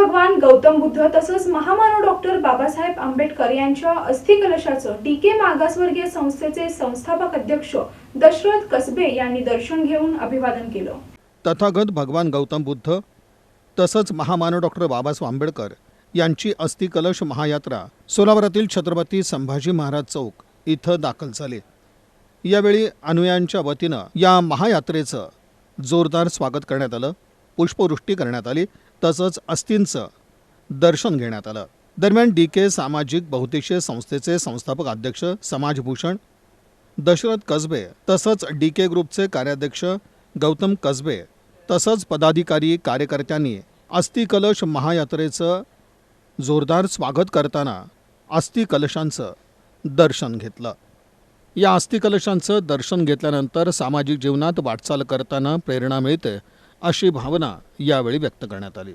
भगवान गौतम बुद्ध तसंच महामानव डॉक्टर बाबासाहेब आंबेडकर यांच्या अस्थिकलशाचं डी के मागासवर्गीय संस्थेचे संस्थापक अध्यक्ष दशरथ कसबे यांनी दर्शन घेऊन अभिवादन केलं. तथागत भगवान गौतम बुद्ध तसंच महामानव डॉक्टर बाबासाहेब आंबेडकर यांची अस्थिकलश महायात्रा सोलापुरातील छत्रपती संभाजी महाराज चौक इथं दाखल झाली. यावेळी अनुयांच्या वतीनं या महायात्रेचं जोरदार स्वागत करण्यात आलं. पुष्पवृष्टी करण्यात आली तसंच अस्थींचं दर्शन घेण्यात आलं. दरम्यान डी के सामाजिक बहुद्देशीय संस्थेचे संस्थापक अध्यक्ष समाजभूषण दशरथ कसबे तसंच डी के ग्रुपचे कार्याध्यक्ष गौतम कसबे तसंच पदाधिकारी कार्यकर्त्यांनी अस्थिकलश महायात्रेचं जोरदार स्वागत करताना अस्थिकलशांचं दर्शन घेतलं. या अस्थिकलशांचं दर्शन घेतल्यानंतर सामाजिक जीवनात वाटचाल करताना प्रेरणा मिळते अशी भावना यावेळी व्यक्त करण्यात आली.